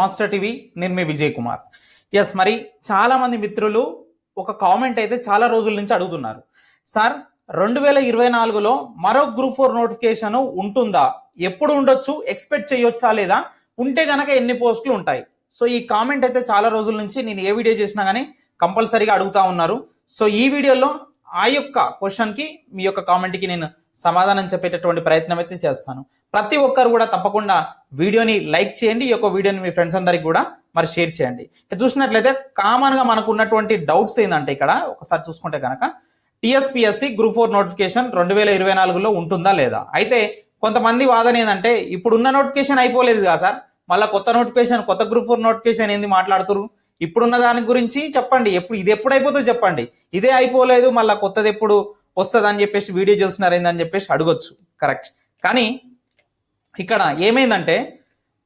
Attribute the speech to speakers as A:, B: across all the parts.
A: Master TV నేను మీ Vijay Kumar. Yes మరి చాలామంది మిత్రులు ఒక కామెంట్ అయితే చాలా రోజుల నుంచి అడుగుతున్నారు. సార్ రెండు వేల ఇరవై నాలుగులో మరో గ్రూప్ ఫోర్ నోటిఫికేషన్ ఉంటుందా? ఎప్పుడు ఉండొచ్చు? ఎక్స్పెక్ట్ చేయొచ్చా లేదా? ఉంటే గనక ఎన్ని పోస్టులు ఉంటాయి? సో ఈ కామెంట్ అయితే చాలా రోజుల నుంచి నేను ఏ వీడియో చేసినా కానీ కంపల్సరీగా అడుగుతా ఉన్నారు. సో ఈ వీడియోలో ఆ యొక్క క్వశ్చన్కి మీ యొక్క కామెంట్కి నేను సమాధానం చెప్పేటటువంటి ప్రయత్నం అయితే చేస్తాను. ప్రతి ఒక్కరు కూడా తప్పకుండా వీడియోని లైక్ చేయండి ఈ యొక్క వీడియోని మీ ఫ్రెండ్స్ అందరికి కూడా మరి షేర్ చేయండి. ఇక్కడ చూసినట్లయితే కామన్గా మనకు ఉన్నటువంటి డౌట్స్ ఏంటంటే ఇక్కడ ఒకసారి చూసుకుంటే కనుక టిఎస్పిఎస్సి గ్రూప్ ఫోర్ నోటిఫికేషన్ రెండు వేల ఇరవై నాలుగులో ఉంటుందా లేదా? అయితే కొంతమంది వాదన ఏంటంటే ఇప్పుడున్న నోటిఫికేషన్ అయిపోలేదు కదా సార్. మళ్ళీ కొత్త నోటిఫికేషన్ కొత్త గ్రూప్ ఫోర్ నోటిఫికేషన్ ఏంది మాట్లాడుతురు ఇప్పుడున్న దాని గురించి చెప్పండి. ఎప్పుడు ఇది ఎప్పుడు అయిపోతుందో చెప్పండి. ఇదే అయిపోలేదు మళ్ళీ కొత్తది ఎప్పుడు వస్తుంది అని చెప్పేసి వీడియో చూస్తున్నారు ఏందని చెప్పేసి అడగొచ్చు. కరెక్ట్ కానీ ఇక్కడ ఏమైందంటే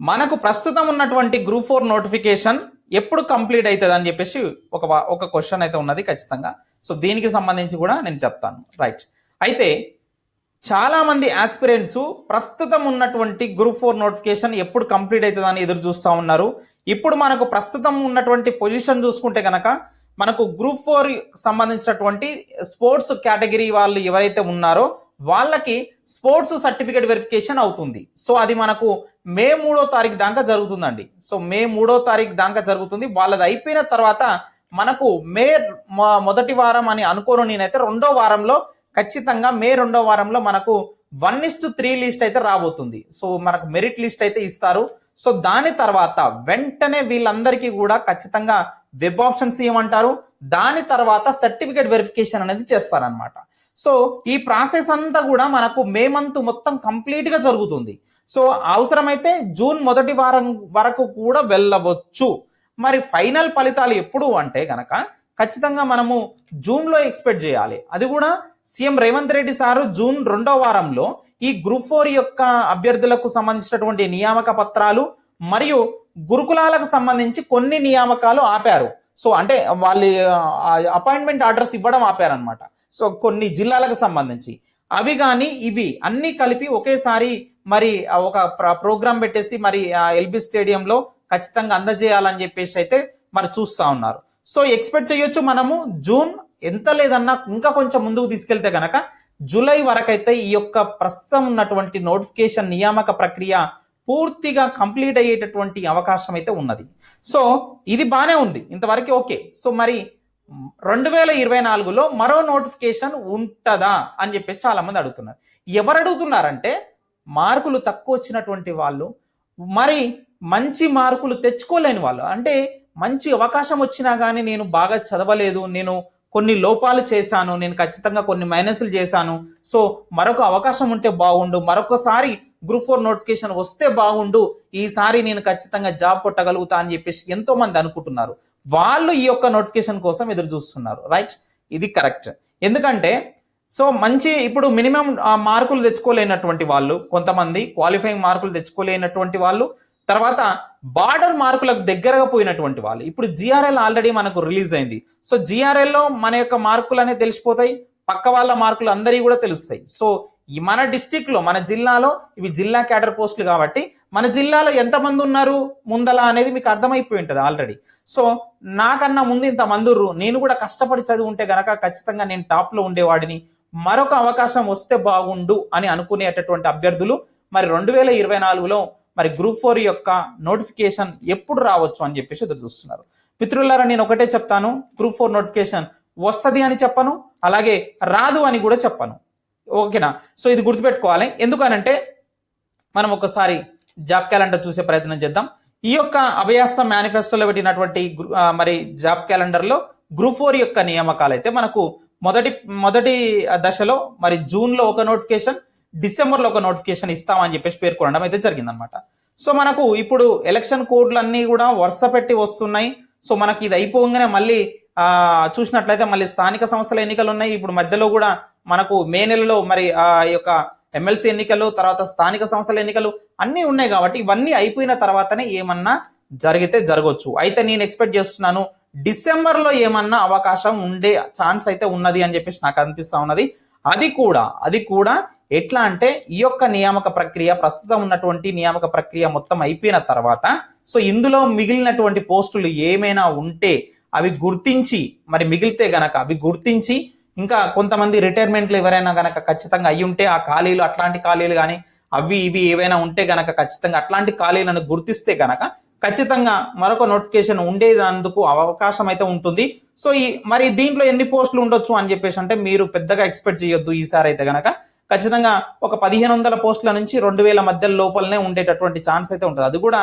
A: మనకు ప్రస్తుతం ఉన్నటువంటి గ్రూప్ ఫోర్ నోటిఫికేషన్ ఎప్పుడు కంప్లీట్ అవుతుంది అని చెప్పేసి ఒక ఒక క్వశ్చన్ అయితే ఉన్నది ఖచ్చితంగా. సో దీనికి సంబంధించి కూడా నేను చెప్తాను. రైట్. అయితే చాలామంది ఆస్పిరెంట్స్ ప్రస్తుతం ఉన్నటువంటి గ్రూప్ ఫోర్ నోటిఫికేషన్ ఎప్పుడు కంప్లీట్ అవుతుందని ఎదురు చూస్తూ ఉన్నారు. ఇప్పుడు మనకు ప్రస్తుతం ఉన్నటువంటి పొజిషన్ చూసుకుంటే కనుక మనకు గ్రూప్ ఫోర్ సంబంధించినటువంటి స్పోర్ట్స్ కేటగిరీ వాళ్ళు ఎవరైతే ఉన్నారో వాళ్ళకి స్పోర్ట్స్ సర్టిఫికేట్ వెరిఫికేషన్ అవుతుంది. సో అది మనకు మే మూడో తారీఖు దాకా జరుగుతుందండి. సో మే మూడో తారీఖు దాకా జరుగుతుంది. వాళ్ళది అయిపోయిన తర్వాత మనకు మే మొదటి వారం అని అనుకోను నేనైతే రెండో వారంలో ఖచ్చితంగా మే రెండో వారంలో మనకు one is to three list అయితే రాబోతుంది. సో మనకు మెరిట్ లిస్ట్ అయితే ఇస్తారు. సో దాని తర్వాత వెంటనే వీళ్ళందరికీ కూడా ఖచ్చితంగా వెబ్ ఆప్షన్స్ ఏమంటారు? దాని తర్వాత సర్టిఫికేట్ వెరిఫికేషన్ అనేది చేస్తారనమాట సో ఈ ప్రాసెస్ అంతా కూడా మనకు మే మంత్ మొత్తం కంప్లీట్గా జరుగుతుంది. సో అవసరమైతే జూన్ మొదటి వారం వరకు కూడా వెళ్ళవచ్చు. మరి ఫైనల్ ఫలితాలు ఎప్పుడు అంటే కనుక ఖచ్చితంగా మనము జూన్లో ఎక్స్పెక్ట్ చేయాలి. అది కూడా CM Revanth Reddy sir June రెండో వారంలో ఈ గ్రూప్ ఫోర్ యొక్క అభ్యర్థులకు సంబంధించినటువంటి నియామక పత్రాలు మరియు గురుకులాలకు సంబంధించి కొన్ని నియామకాలు ఆపారు. సో అంటే వాళ్ళు అపాయింట్మెంట్ ఆర్డర్స్ ఇవ్వడం ఆపారనమాట సో కొన్ని జిల్లాలకు సంబంధించి. అవి కానీ ఇవి అన్నీ కలిపి ఒకేసారి మరి ఒక ప్రోగ్రామ్ పెట్టేసి మరి ఎల్బి స్టేడియంలో ఖచ్చితంగా అందజేయాలని చెప్పేసి అయితే మరి చూస్తా ఉన్నారు. సో ఎక్స్పెక్ట్ చేయొచ్చు మనము జూన్ ఎంత లేదన్నా ఇంకా కొంచెం ముందుకు తీసుకెళ్తే గనక జూలై వరకైతే ఈ యొక్క ప్రస్తుతం ఉన్నటువంటి నోటిఫికేషన్ నియామక ప్రక్రియ పూర్తిగా కంప్లీట్ అయ్యేటటువంటి అవకాశం అయితే ఉన్నది. సో ఇది బాగానే ఉంది. ఇంతవరకు ఓకే. సో మరి రెండు వేల ఇరవై నాలుగులో మరో నోటిఫికేషన్ ఉంటుందా అని చెప్పి చాలా మంది అడుగుతున్నారు. ఎవరు అడుగుతున్నారంటే మార్కులు తక్కువ వచ్చినటువంటి వాళ్ళు మరి మంచి మార్కులు తెచ్చుకోలేని వాళ్ళు. అంటే మంచి అవకాశం వచ్చినా కానీ నేను బాగా చదవలేదు నేను కొన్ని లోపాలు చేశాను నేను ఖచ్చితంగా కొన్ని మైనస్లు చేశాను. సో మరొక అవకాశం ఉంటే బాగుండు మరొకసారి గ్రూప్ ఫోర్ నోటిఫికేషన్ వస్తే బాగుండు ఈసారి నేను ఖచ్చితంగా జాబ్ కొట్టగలుగుతా అని చెప్పేసి ఎంతో మంది అనుకుంటున్నారు. వాళ్ళు ఈ యొక్క నోటిఫికేషన్ కోసం ఎదురు చూస్తున్నారు రైట్ ఇది కరెక్ట్ ఎందుకంటే సో మంచి ఇప్పుడు మినిమం మార్కులు తెచ్చుకోలేనటువంటి వాళ్ళు కొంతమంది క్వాలిఫైయింగ్ మార్కులు తెచ్చుకోలేనటువంటి వాళ్ళు తర్వాత బార్డర్ మార్కులకు దగ్గరగా పోయినటువంటి వాళ్ళు. ఇప్పుడు జిఆర్ఎల్ ఆల్రెడీ మనకు రిలీజ్ అయింది. సో జిఆర్ఎల్లో మన యొక్క మార్కులు అనేవి తెలిసిపోతాయి. పక్క వాళ్ళ మార్కులు అందరివి కూడా తెలుస్తాయి. సో ఈ మన డిస్టిక్లో మన జిల్లాలో ఇవి జిల్లా క్యాడర్ పోస్టులు కాబట్టి మన జిల్లాలో ఎంతమంది ఉన్నారు? ముందల అనేది మీకు అర్థమైపోయి ఉంటుంది ఆల్రెడీ సో నాకన్నా ముందు ఇంత మందుర్రు నేను కూడా కష్టపడి చదివి ఉంటే గనక ఖచ్చితంగా నేను టాప్లో ఉండేవాడిని. మరొక అవకాశం వస్తే బాగుండు అని అనుకునేటటువంటి అభ్యర్థులు మరి రెండు వేల ఇరవై నాలుగులో మరి గ్రూప్ ఫోర్ యొక్క నోటిఫికేషన్ ఎప్పుడు రావచ్చు అని చెప్పేసి ఎదురు చూస్తున్నారు. మిత్రులారా నేను ఒకటే చెప్తాను. గ్రూప్ ఫోర్ నోటిఫికేషన్ వస్తుంది అని చెప్పను అలాగే రాదు అని కూడా చెప్పను. ఓకేనా? సో ఇది గుర్తుపెట్టుకోవాలి. ఎందుకనంటే మనం ఒకసారి జాబ్ క్యాలెండర్ చూసే ప్రయత్నం చేద్దాం. ఈ యొక్క అభయాస్త మేనిఫెస్టోలో పెట్టినటువంటి మరి జాబ్ క్యాలెండర్లో గ్రూప్ ఫోర్ యొక్క నియామకాలు అయితే మనకు మొదటి మొదటి దశలో మరి జూన్లో ఒక నోటిఫికేషన్ డిసెంబర్లో ఒక నోటిఫికేషన్ ఇస్తామని చెప్పేసి పేర్కొనడం అయితే జరిగిందనమాట సో మనకు ఇప్పుడు ఎలక్షన్ కోడ్లు అన్నీ కూడా వరుస పెట్టి వస్తున్నాయి. సో మనకి ఇది అయిపోగానే మళ్ళీ చూసినట్లయితే మళ్ళీ స్థానిక సంస్థల ఎన్నికలు ఉన్నాయి. ఇప్పుడు మధ్యలో కూడా మనకు మే నెలలో మరి ఆ యొక్క ఎమ్మెల్సీ ఎన్నికలు తర్వాత స్థానిక సంస్థల ఎన్నికలు అన్నీ ఉన్నాయి కాబట్టి ఇవన్నీ అయిపోయిన తర్వాతనే ఏమన్నా జరిగితే జరగవచ్చు అయితే నేను ఎక్స్పెక్ట్ చేస్తున్నాను డిసెంబర్లో ఏమన్నా అవకాశం ఉండే ఛాన్స్ అయితే ఉన్నది అని చెప్పేసి నాకు అనిపిస్తా ఉన్నది. అది కూడా అది కూడా ఎట్లా అంటే ఈ యొక్క నియామక ప్రక్రియ ప్రస్తుతం ఉన్నటువంటి నియామక ప్రక్రియ మొత్తం అయిపోయిన తర్వాత సో ఇందులో మిగిలినటువంటి పోస్టులు ఏమైనా ఉంటే అవి గుర్తించి మరి మిగిలితే గనక అవి గుర్తించి ఇంకా కొంతమంది రిటైర్మెంట్లు ఎవరైనా గనక ఖచ్చితంగా అయి ఉంటే ఆ ఖాళీలు అట్లాంటి ఖాళీలు కానీ అవి ఇవి ఏవైనా ఉంటే గనక ఖచ్చితంగా అట్లాంటి ఖాళీలను గుర్తిస్తే గనక ఖచ్చితంగా మరొక నోటిఫికేషన్ ఉండేదందుకు అవకాశం అయితే ఉంటుంది. సో ఈ మరి దీంట్లో ఎన్ని పోస్టులు ఉండొచ్చు అని చెప్పేసి అంటే మీరు పెద్దగా ఎక్స్పెక్ట్ చేయొద్దు ఈసారి అయితే గనక. ఖచ్చితంగా ఒక పదిహేను వందల పోస్టుల నుంచి రెండు వేల మధ్య లోపలనే ఉండేటటువంటి ఛాన్స్ అయితే ఉంటుంది. అది కూడా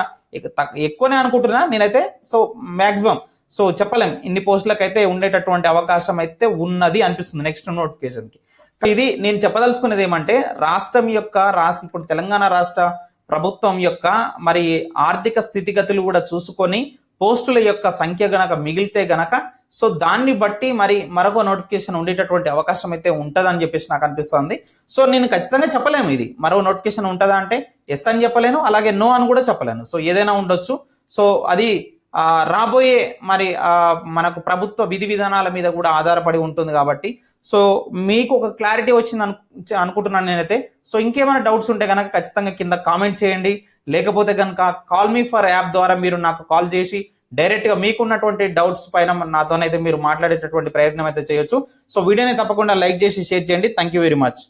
A: ఎక్కువనే అనుకుంటున్నా నేనైతే. So maximum. సో చెప్పలేం. ఇన్ని పోస్టులకు అయితే ఉండేటటువంటి అవకాశం అయితే ఉన్నది అనిపిస్తుంది నెక్స్ట్ నోటిఫికేషన్కి. ఇది నేను చెప్పదలుచుకునేది ఏమంటే రాష్ట్రం యొక్క రాష్ట్ర ఇప్పుడు తెలంగాణ రాష్ట్ర ప్రభుత్వం యొక్క మరి ఆర్థిక స్థితిగతులు కూడా చూసుకొని పోస్టుల యొక్క సంఖ్య గనక మిగిలితే గనక సో దాన్ని బట్టి మరి మరొక నోటిఫికేషన్ ఉండేటటువంటి అవకాశం అయితే ఉంటుందని చెప్పేసి నాకు అనిపిస్తుంది. సో నేను ఖచ్చితంగా చెప్పలేము ఇది. మరో నోటిఫికేషన్ ఉంటుందా అంటే ఎస్ అని చెప్పలేను అలాగే నో అని కూడా చెప్పలేను. సో ఏదైనా ఉండొచ్చు. సో అది రాబోయే మరి మనకు ప్రభుత్వ విధి విధానాల మీద కూడా ఆధారపడి ఉంటుంది కాబట్టి. సో మీకు ఒక క్లారిటీ వచ్చింది అను అనుకుంటున్నాను నేనైతే. సో ఇంకేమైనా డౌట్స్ ఉంటే కనుక ఖచ్చితంగా కింద కామెంట్ చేయండి. లేకపోతే కనుక కాల్ మీ ఫర్ యాప్ ద్వారా మీరు నాకు కాల్ చేసి డైరెక్ట్గా మీకున్నటువంటి డౌట్స్ పైన నాతోనైతే మీరు మాట్లాడేటటువంటి ప్రయత్నం అయితే చేయొచ్చు. సో వీడియోని తప్పకుండా లైక్ చేసి షేర్ చేయండి. Thank you very much